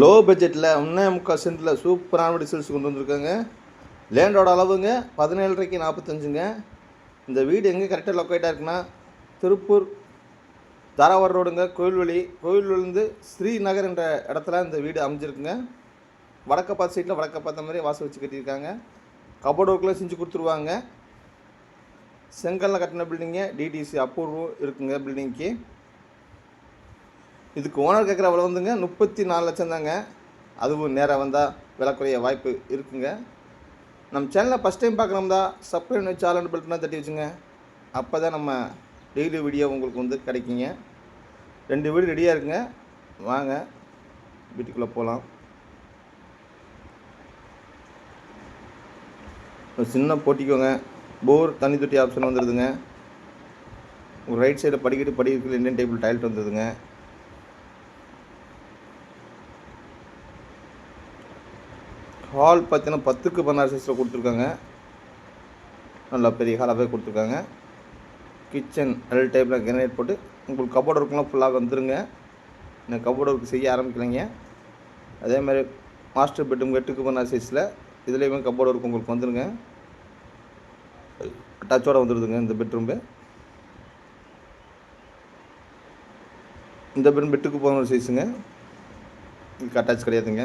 Low பட்ஜெட்டில் ஒன்றே முக்கால் சென்ட்டில் சூப்பரான டிசல்ஸ் கொண்டு வந்திருக்காங்க. லேண்டோட அளவுங்க பதினேழரைக்கு நாற்பத்தஞ்சுங்க இந்த வீடு எங்கே கரெக்டாக லொக்கேட்டாக இருக்குன்னா திருப்பூர் தாராவார் ரோடுங்க கோயில்வெளி கோயில்வெளிந்து ஸ்ரீநகர் என்ற இடத்துல இந்த வீடு அமைஞ்சிருக்குங்க. வடக்க பார்த்த சைட்டில் வடக்க பார்த்த மாதிரி வாசல் வச்சு கட்டியிருக்காங்க. கபோர்டு ஒர்க்கெலாம் செஞ்சு கொடுத்துருவாங்க. செங்கல்ல கட்டின பில்டிங்கு டிடிசி அப்ரூவ் இருக்குங்க பில்டிங்க்கு இதுக்கு ஓனர் கேட்குற அவ்வளோ வந்துங்க முப்பத்தி நாலு லட்சம் தாங்க. அதுவும் நேராக வந்தால் விலை குறைய வாய்ப்பு இருக்குங்க. நம்ம சேனலை ஃபஸ்ட் டைம் பார்க்குறோம்தா சப்ஸ்கிரைப் வச்சு ஆல் பெல்ட்னா தட்டி வச்சுங்க. அப்போ தான் நம்ம டெய்லி வீடியோ உங்களுக்கு வந்து கிடைக்குங்க. ரெண்டு வீடு ரெடியாக இருக்குங்க. வாங்க வீட்டுக்குள்ளே போகலாம் ஒரு சின்ன போட்டிக்கோங்க. போர் தண்ணி தொட்டி ஆப்ஷன் வந்துடுதுங்க ஒரு ரைட் சைடில் படிக்கட்டு படிக்கிறதுக்கு இந்தியன் டேபிள் டைல்ட் வந்துடுதுங்க ஹால் பார்த்தீங்கன்னா பத்துக்கு பதினாறு சைஸில் கொடுத்துருக்காங்க. நல்லா பெரிய ஹாலாகவே கொடுத்துருக்காங்க. கிச்சன் எல் டைப்பில் கிரனைட் போட்டு உங்களுக்கு கபோர்டு ஒர்க்லாம் ஃபுல்லாக வந்துருங்க. நான் கபோர்டு ஒர்க் செய்ய ஆரம்பிக்கலைங்க. அதே மாதிரி மாஸ்டர் பெட்ரூம் எட்டுக்கு பதினாறு சைஸில் இதுலேயுமே கபோர்டு ஒர்க் உங்களுக்கு வந்துருங்க. டச்சோடு வந்துடுதுங்க இந்த பெட்ரூம்பு இந்த பெட்ரூம் பெட்டுக்கு போகிற சைஸுங்க இதுக்கு அட்டாச் கிடையாதுங்க.